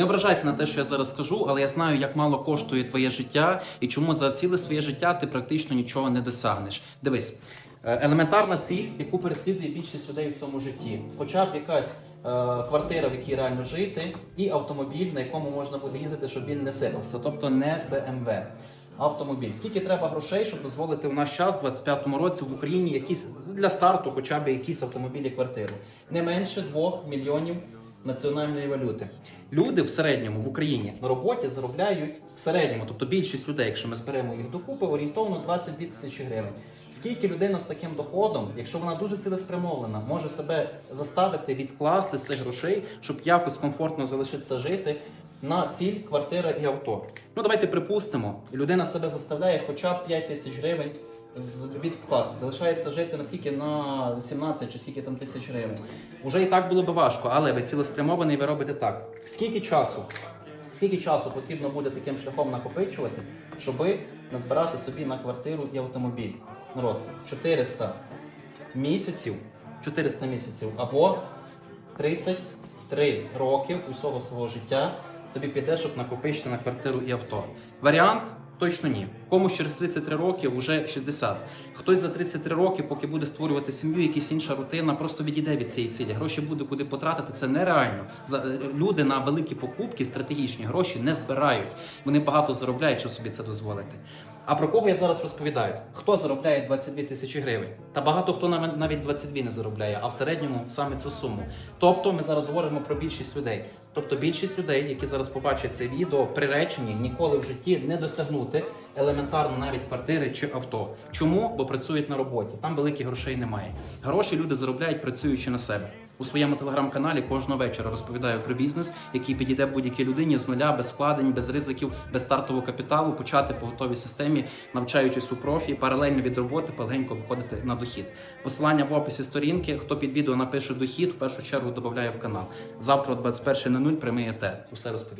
Не ображайся на те, що я зараз скажу, але я знаю, як мало коштує твоє життя і чому за ціле своє життя ти практично нічого не досягнеш. Дивись, е, елементарна ціль, яку переслідує більшість людей в цьому житті. Хоча б якась е, квартира, в якій реально жити, і автомобіль, на якому можна буде їздити, щоб він не сипався, тобто не BMW. Автомобіль. Скільки треба грошей, щоб дозволити в наш час, в 25-му році, в Україні якісь для старту, хоча б якісь автомобілі, квартиру. Не менше 2 мільйонів національної валюти. Люди в середньому в Україні на роботі заробляють в середньому, тобто більшість людей, якщо ми зберемо їх докупи, орієнтовно 22 тисячі гривень. Скільки людина з таким доходом, якщо вона дуже цілеспрямована, може себе заставити відкласти цих грошей, щоб якось комфортно залишитися жити на ціль квартира і авто. Ну давайте припустимо, людина себе заставляє хоча б 5 тисяч гривень з- відкласти. Залишається жити наскільки на 17 чи скільки там тисяч гривень. Уже і так було би важко, але ви цілеспрямований, ви робите так. Скільки часу? Скільки часу потрібно буде таким шляхом накопичувати, щоби назбирати собі на квартиру і автомобіль? Народ, 400 місяців, 400 місяців або 33 роки усього свого життя тобі піде, щоб накопичити на квартиру і авто. Варіант точно ні. Комусь через 33 роки вже 60. Хтось за 33 роки, поки буде створювати сім'ю, якась інша рутина, просто відійде від цієї цілі. Гроші буде куди потратити. Це нереально. Е, люди на великі покупки, стратегічні гроші не збирають. Вони багато заробляють, щоб собі це дозволити. А про кого я зараз розповідаю? Хто заробляє 22 тисячі гривень? Та багато хто навіть 22 не заробляє, а в середньому саме цю суму. Тобто ми зараз говоримо про більшість людей. Тобто більшість людей, які зараз побачать це відео, приречені ніколи в житті не досягнути елементарно навіть квартири чи авто. Чому? Бо працюють на роботі. Там великих грошей немає. Гроші люди заробляють працюючи на себе. У своєму телеграм-каналі кожного вечора розповідаю про бізнес, який підійде будь-якій людині з нуля, без вкладень, без ризиків, без стартового капіталу, почати по готовій системі, навчаючись у профі, паралельно від роботи, полегенько виходити на дохід. Посилання в описі сторінки. Хто під відео напише дохід, в першу чергу додає в канал. Завтра о 21.00 прямий ЕТ. Усе розповім.